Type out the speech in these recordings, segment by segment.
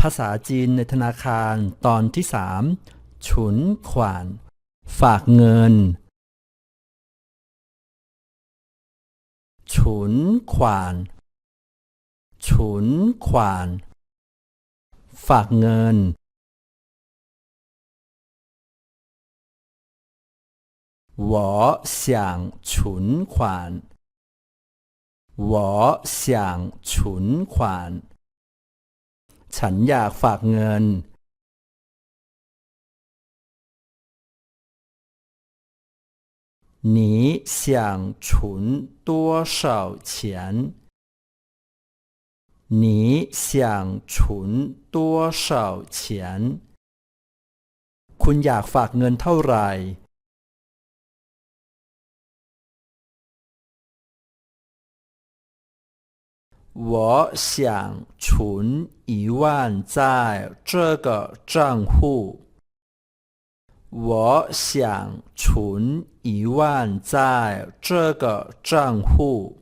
ภาษาจีนในธนาคารตอนที่สามฉุนขวาน ฝากเงิน ฉุนขวาน ฉุนขวาน ฝากเงิน 我想存款。我想存款。 ฉันอยากฝากเงิน 你想存多少钱？你想存多少钱？คุณอยากฝากเงินเท่าไหร่ 我想存一万在这个账户。我想存一万在这个账户。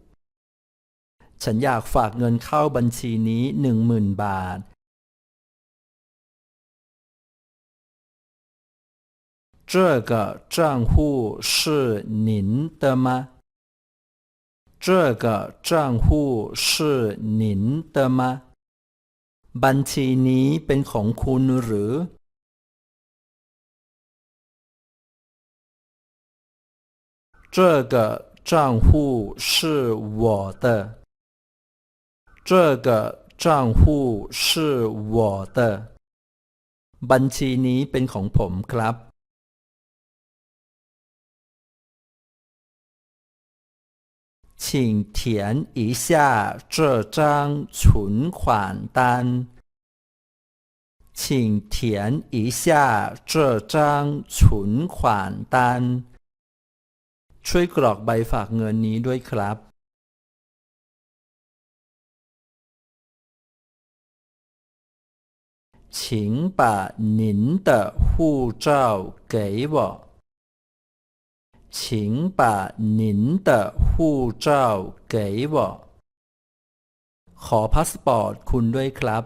ฉันอยากฝากเงินเข้าบัญชีนี้หนึ่งหมื่นบาท 这个账户是您的吗？ 这个账户是您的吗？บัญชีนี้เป็นของคุณหรือ 这个账户是我的。这个账户是我的。บัญชีนี้เป็นของผมครับ 请填一下这张存款单。请填一下这张存款单。ช่วยกรอกใบฝากเงินนี้ด้วยครับ 请把您的护照给我。 请把您的护照给我。ขอพาสปอร์ตคุณด้วยครับ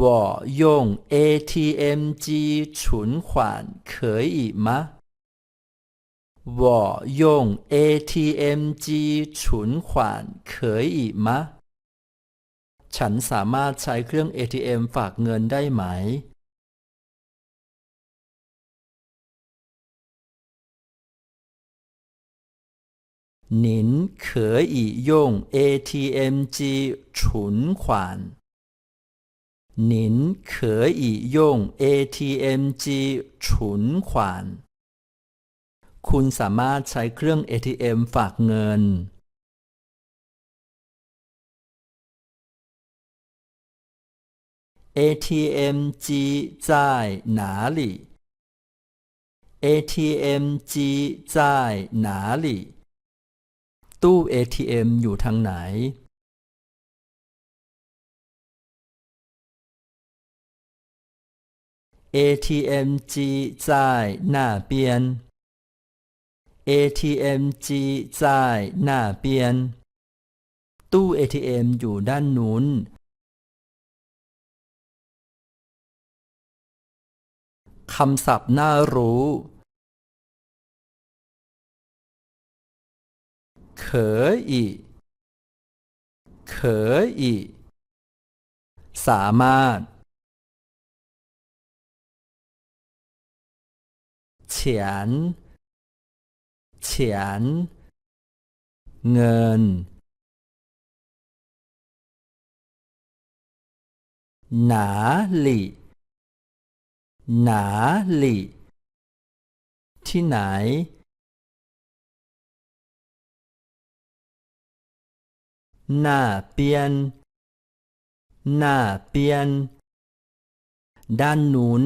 我用 ATM 机存款可以吗？我用 ATM 机存款可以吗？ฉันสามารถใช้เครื่อง ATM ฝากเงินได้ไหม 您可以用 ATM 机存款。您可以用 ATM 机存款。คุณสามารถใช้เครื่อง ATM ฝากเงิน ATM 机在哪里？ATM 机在哪里？ ตู้ ATM อยู่ทางไหน ATM 机在那边。ATM 机在那边。ตู้ ATM อยู่ด้านนู้น คำศัพท์น่ารู้ 可以可以สามารถ钱钱เงิน哪里哪里ที่ไหน หน้าเปียน หน้าเปียน ด้านนู้น